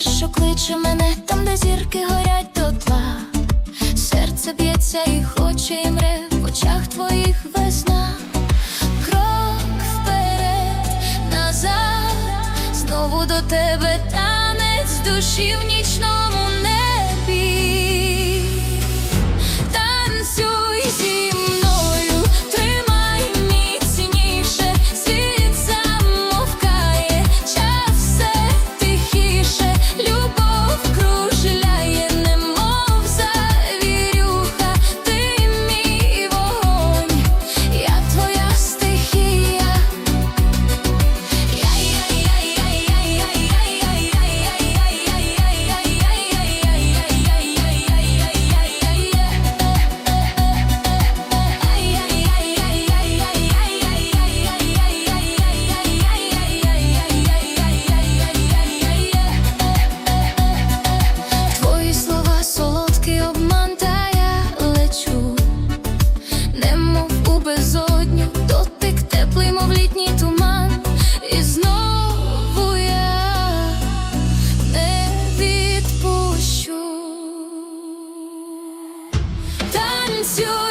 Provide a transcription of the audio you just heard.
що кличе мене там, де зірки горять до тла. Серце б'ється і хоче, і мре в очах твоїх весна. Крок вперед, назад, знову до тебе танець душі в нічному Танцюй